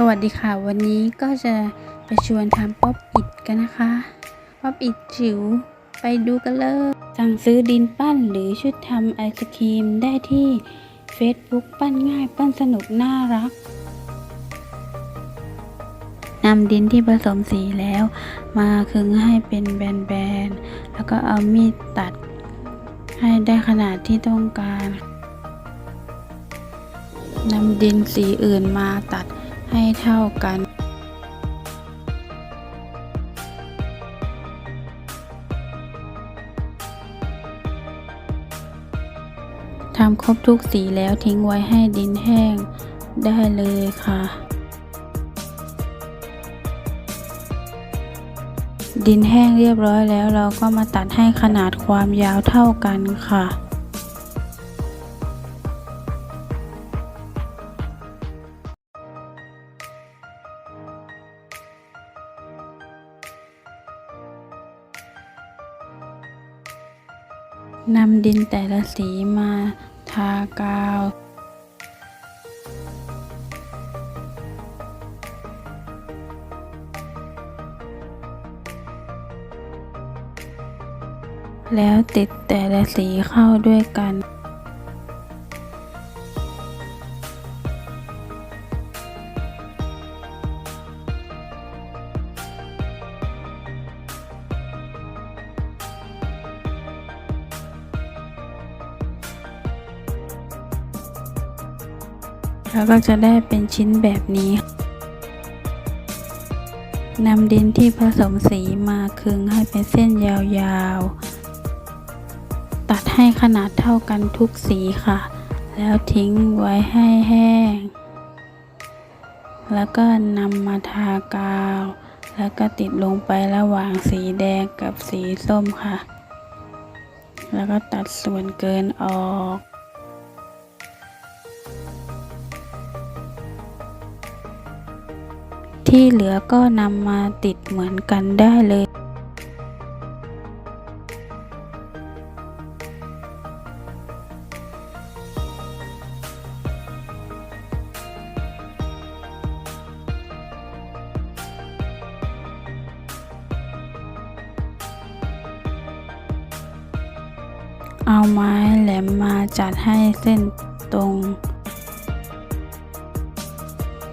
สวัสดีค่ะ วันนี้ก็จะไปชวนทำป๊อปอิดกันนะคะป๊อปอิดจิ๋วไปดูกันเลย สั่งซื้อดินปั้นหรือชุดทำไอศครีมได้ที่ Facebook ปั้นง่ายปั้นสนุกน่ารักนำดินที่ผสมสีแล้ว มาคึงให้เป็นแบนๆ แล้วก็เอามีดตัด ให้ได้ขนาดที่ต้องการนำดินสีอื่นมาตัด ให้เท่ากัน ทำครบทุกสีแล้วทิ้งไว้ให้ดินแห้งได้เลยค่ะ ดินแห้งเรียบร้อยแล้วเราก็มาตัดให้ขนาดความยาวเท่ากันค่ะ นำดินแต่ละสีมาทากาว แล้วติดแต่ละสีเข้าด้วยกัน แล้วก็จะได้เป็นชิ้นแบบนี้นำดินที่ผสมสีมาคึงให้เป็นเส้นยาวๆ ตัดให้ขนาดเท่ากันทุกสีค่ะ แล้วทิ้งไว้ให้แห้ง แล้วก็นำมาทากาว แล้วก็ติดลงไประหว่างสีแดงกับสีส้มค่ะ แล้วก็ตัดส่วนเกินออก ที่เหลือก็นำมาติดเหมือนกันได้เลยเอาไม้แหลมมาจัดให้เส้นตรง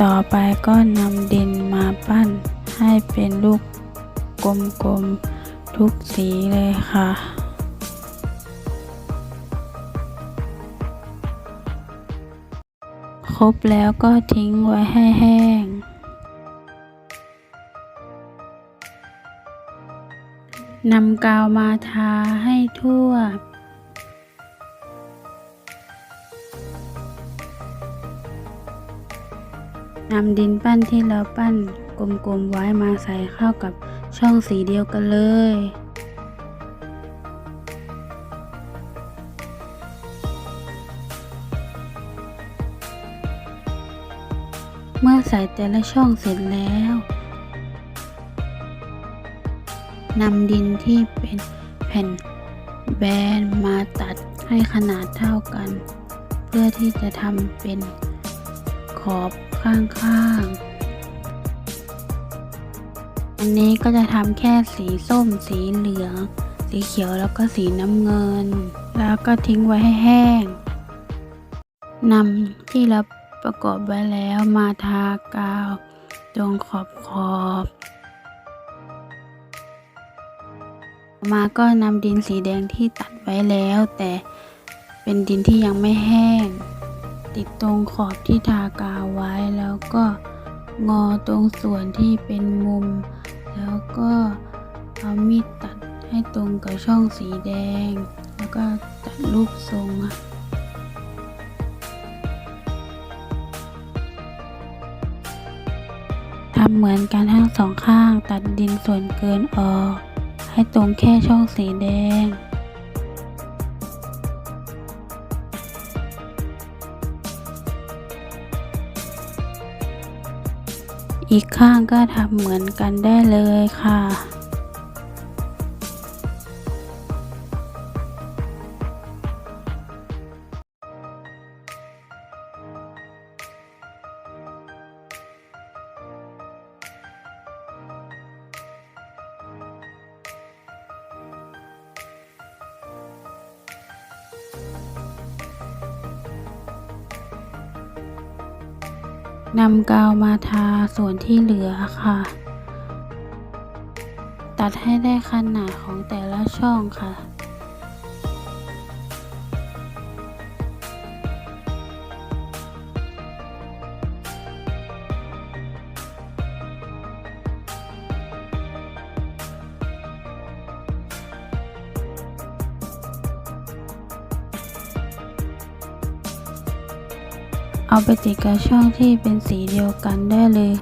ต่อไปก็นำดินมาปั้นให้เป็นลูกกลมๆทุกสีเลยค่ะ ครบแล้วก็ทิ้งไว้ให้แห้ง นำกาวมาทาให้ทั่ว นำดินปั้นที่เราปั้นกลมๆไว้มาใส่เข้ากับช่องสีเดียวกันเลย เมื่อใส่แต่ละช่องเสร็จแล้วนำดินที่เป็นแผ่นแบนมาตัดให้ขนาดเท่ากัน เพื่อที่จะทำเป็นขอบ ข้างๆ อันนี้ก็จะทำแค่สีส้ม สีเหลือง สีเขียวแล้วก็สีน้ำเงิน แล้วก็ทิ้งไว้ให้แห้งนำที่เราประกอบไว้แล้วมาทากาวตรงขอบขอบมาก็นำดินสีแดงที่ตัดไว้แล้ว แต่เป็นดินที่ยังไม่แห้ง ติดตรงขอบที่ทากาวไว้แล้วก็งอตรงส่วนที่เป็นมุม แล้วก็เอามีดตัดให้ตรงกับช่องสีแดง แล้วก็ตัดรูปทรงอะทำเหมือนกันทั้งสองข้างตัดดินส่วนเกินออก ให้ตรงแค่ช่องสีแดง อีกข้างก็ทำเหมือนกันได้เลยค่ะ นำกาวมาทาส่วนที่เหลือค่ะ ตัดให้ได้ขนาดของแต่ละช่องค่ะ เอาไปติดกับช่องที่เป็นสีเดียวกันได้เลย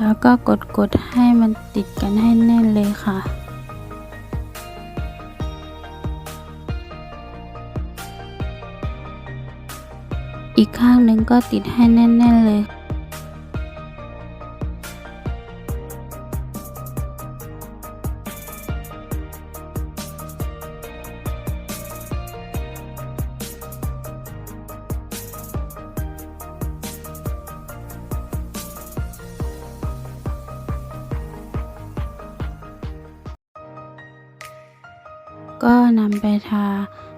แล้วก็กดๆให้มันติดกันให้แน่นเลยค่ะ อีกข้างหนึ่งก็ติดให้แน่นๆเลย นำไปทา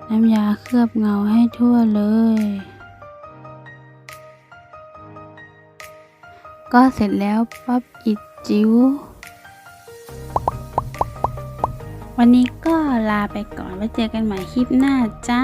น้ำยาเคลือบเงาให้ทั่วเลย ก็เสร็จแล้วปั๊บอิดจิ๋ววันนี้ก็ลาไปก่อนไว้เจอกันใหม่คลิปหน้าจ้า